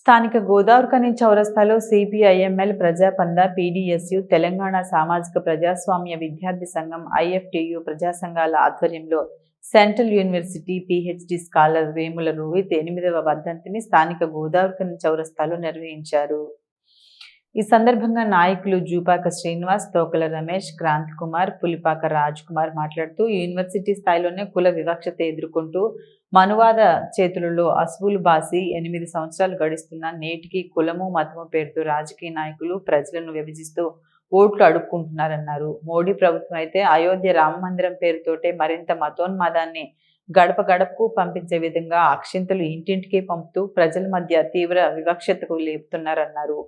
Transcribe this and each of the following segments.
స్థానిక గోదావరికని చౌరస్తాలో CPIML ప్రజాపంద PDSU Telangana సామాజిక ప్రజాస్వామ్య విద్యార్థి సంఘం ఐఎఫ్టియు ప్రజా సంఘాల ఆధ్వర్యంలో central university PhD scholar Vemula Rohith ఎనిమిదవ వర్ధంతిని స్థానిక గోదావరికని చౌరస్తాలో నిర్వహించారు. ఈ సందర్భంగా నాయకులు జూపాక శ్రీనివాస్ తోకల రమేష్ క్రాంతి కుమార్ పులిపాక రాజ్ కుమార్ మాట్లాడుతూ యూనివర్సిటీ స్థాయిలోనే కుల వివక్షత ఎదుర్కొంటూ మనువాద చేతులలో అసువులు బాసి ఎనిమిది సంవత్సరాలు గడిస్తున్న నేటికి కులము మతము పేరుతో రాజకీయ నాయకులు ప్రజలను విభజిస్తూ ఓట్లు అడుక్కుంటున్నారన్నారు. మోడీ ప్రభుత్వం అయితే అయోధ్య రామ మందిరం పేరుతోటే మరింత మతోన్మాదాన్ని గడప గడపకు పంపించే విధంగా అక్షింతలు ఇంటింటికి పంపుతూ ప్రజల మధ్య తీవ్ర వివక్షతకు లేపుతున్నారన్నారు.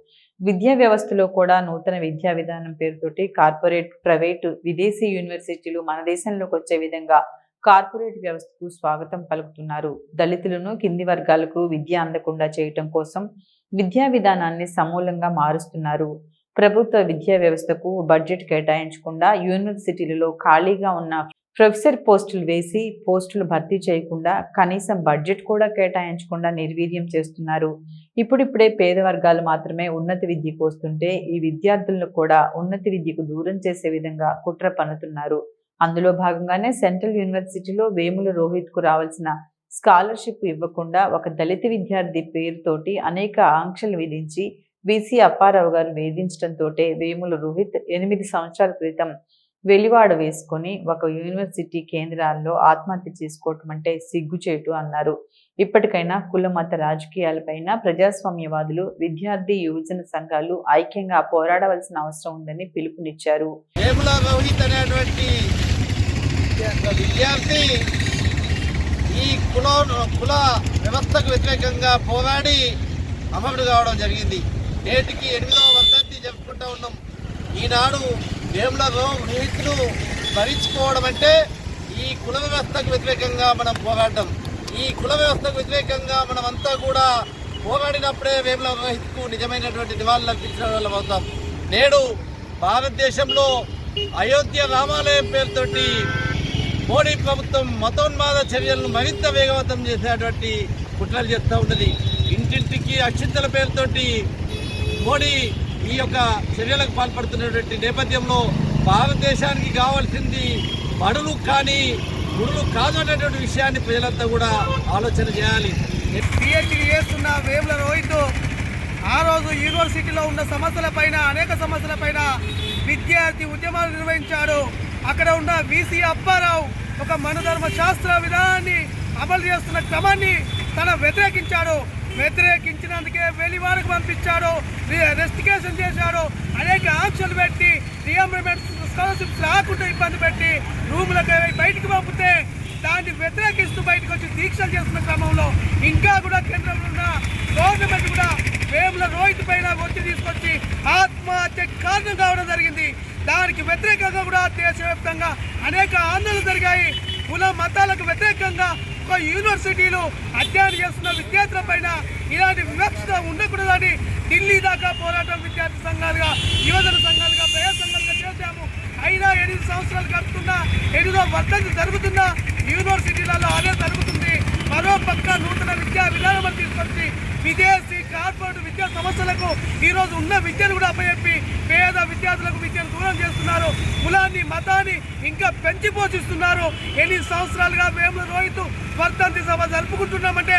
విద్యా వ్యవస్థలో కూడా నూతన విద్యా విధానం పేరుతోటి కార్పొరేట్ ప్రైవేటు విదేశీ యూనివర్సిటీలు మన దేశంలోకి వచ్చే విధంగా కార్పొరేట్ వ్యవస్థకు స్వాగతం పలుకుతున్నారు. దళితులను కింది వర్గాలకు విద్య అందకుండా చేయటం కోసం విద్యా విధానాన్ని సమూలంగా మారుస్తున్నారు. ప్రభుత్వ విద్యా వ్యవస్థకు బడ్జెట్ కేటాయించకుండా యూనివర్సిటీలలో ఖాళీగా ఉన్న ప్రొఫెసర్ పోస్టులు వేసి పోస్టులు భర్తీ చేయకుండా కనీసం బడ్జెట్ కూడా కేటాయించకుండా నిర్వీర్యం చేస్తున్నారు. ఇప్పుడిప్పుడే పేద వర్గాలు మాత్రమే ఉన్నత విద్యకు వస్తుంటే ఈ విద్యార్థులను కూడా ఉన్నత విద్యకు దూరం చేసే విధంగా కుట్ర పన్నుతున్నారు. అందులో భాగంగానే సెంట్రల్ యూనివర్సిటీలో వేముల రోహిత్కు రావాల్సిన స్కాలర్షిప్ ఇవ్వకుండా ఒక దళిత విద్యార్థి పేరుతోటి అనేక ఆంక్షలు విధించి బీసీ అప్పారావు గారు వేధించడంతో వేముల రోహిత్ ఎనిమిది సంవత్సరాల క్రితం వెలివాడ వేసుకొని ఒక యూనివర్సిటీ కేంద్రాల్లో ఆత్మహత్య చేసుకోవటం అంటే సిగ్గుచేటు అన్నారు. ఇప్పటికైనా కుల మత రాజకీయాలపైన ప్రజాస్వామ్యవాదులు విద్యార్థి యువజన సంఘాలు ఐక్యంగా పోరాడవలసిన అవసరం ఉందని పిలుపునిచ్చారు. వేముల రోహిత్ అనేటువంటి విద్యార్థి ఈ కుల కుల వ్యవస్థకు వ్యతిరేకంగా పోరాడి అమరుడు కావడం జరిగింది. నేటికి ఎనిమిదవ వర్ధంతి జరుపుకుంటా ఉన్నాం. ఈనాడు వేముల రోహిత్ను భరించుకోవడం అంటే ఈ కుల వ్యవస్థకు వ్యతిరేకంగా మనం పోరాడడం. ఈ కుల వ్యవస్థకు వ్యతిరేకంగా మనమంతా కూడా పోరాడినప్పుడే వేముల రోహిత్కు నిజమైనటువంటి నివాళులు అర్పించిన వాళ్ళం అవుతాం. నేడు భారతదేశంలో అయోధ్య రామాలయం పేరుతోటి మోడీ ప్రభుత్వం మతోన్మాద చర్యలను మరింత వేగవంతం చేసేటువంటి కుట్రలు చేస్తూ ఉన్నది. ఇంటింటికి అక్షింతల పేరుతోటి మోడీ ఈ యొక్క చర్యలకు పాల్పడుతున్నటువంటి నేపథ్యంలో భారతదేశానికి కావాల్సింది బడులు కానీ గుడులు కాదు అనేటువంటి విషయాన్ని ప్రజలంతా కూడా ఆలోచన చేయాలి. పిహెచ్డి చేస్తున్న వేముల రోహిత్ ఆ రోజు యూనివర్సిటీలో ఉన్న సమస్యలపైన అనేక సమస్యలపైన విద్యార్థి ఉద్యమాలు నిర్వహించాడు. అక్కడ ఉన్న విసి అప్పారావు ఒక మనధర్మ శాస్త్ర విధానాన్ని అమలు చేస్తున్న క్రమాన్ని తన వ్యతిరేకించాడు. వ్యతిరేకించినందుకే వెలివారికి పంపించాడు. రెస్టికేషన్ చేశాడు. అనేక ఆంక్షలు పెట్టి రియంబర్మెంట్ స్కాలర్షిప్స్ రాకుండా ఇబ్బంది పెట్టి రూములకు బయటకు పంపితే దాన్ని వ్యతిరేకిస్తూ బయటకు వచ్చి దీక్షలు చేస్తున్న క్రమంలో ఇంకా కూడా కేంద్రంలో ఉన్న గవర్నమెంట్ కూడా వేముల రోహిత్ పైన ఒత్తిడి తీసుకొచ్చి ఆత్మహత్య కారణం కావడం జరిగింది. దానికి వ్యతిరేకంగా కూడా దేశవ్యాప్తంగా అనేక ఆందోళనలు జరిగాయి. కుల మతాలకు వ్యతిరేకంగా ఒక యూనివర్సిటీలు అధ్యయనం చేస్తున్న విద్యార్థుల పైన ఇలాంటి వివక్షత ఉండకూడదని ఢిల్లీ దాకా పోరాటం విద్యార్థి సంఘాలుగా యువజన సంఘాలుగా ప్రజా సంఘాలుగా చేశాము. అయినా ఎనిమిది సంవత్సరాలు కడుతున్నా ఎనిమిదో వర్ధంతి జరుగుతున్నా యూనివర్సిటీలలో అదే జరుగుతుంది మరోపక్క నూతన విద్యా విధానం తీసుకొచ్చి విదేశీ కార్పొరేట్ విద్యా సంస్థలకు ఈరోజు ఉన్న విద్యను కూడా అప్పచెప్పి పేద విద్యార్థులకు విద్యను దూరం చేస్తున్నారు. కులాన్ని మతాన్ని ఇంకా పెంచి పోషిస్తున్నారు. ఎన్ని సంవత్సరాలుగా మేము రోహిత్ వర్ధంతి సభ జరుపుకుంటున్నామంటే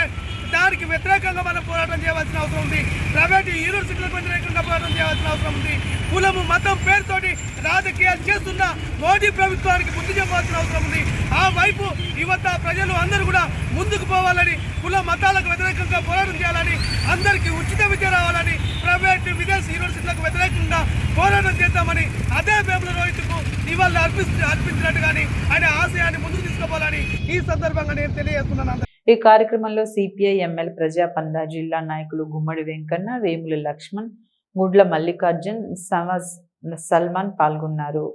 దానికి వ్యతిరేకంగా మనం పోరాటం చేయవలసిన అవసరం ఉంది. ప్రైవేట్ యూనివర్సిటీలకు వ్యతిరేకంగా పోరాటం చేయవలసిన అవసరం ఉంది. కులము మతం పేరుతోటి రాజకీయాలు చేస్తున్న మోడీ ప్రభుత్వానికి బుద్ధి చెప్పాల్సిన అవసరం ఉంది. ఆ వైపు యువత ప్రజలు అందరూ కూడా ముందుకు పోవాలని కుల మతాలకు వ్యతిరేకంగా పోరాటం చేయాలని అందరికీ ఉచిత విద్య రావాలని ప్రైవేట్ విదేశీ యూనివర్సిటీలకు వ్యతిరేకంగా పోరాటం చేద్దామని అదే వేముల రోహిత్కు ఇవాళ అర్పిస్తు అర్పించినట్టు కానీ ఆయన ఆశయాన్ని ముందుకు తీసుకుపోవాలని ఈ సందర్భంగా నేను తెలియజేస్తున్నాను ఈ కార్యక్రమంలో సిపిఐ ఎంఎల్ ప్రజాపంద జిల్లా నాయకులు గుమ్మడి వెంకన్న వేముల లక్ష్మణ్ గుడ్ల మల్లికార్జున్ సమాజ్ సల్మాన్ పాల్గొన్నారు.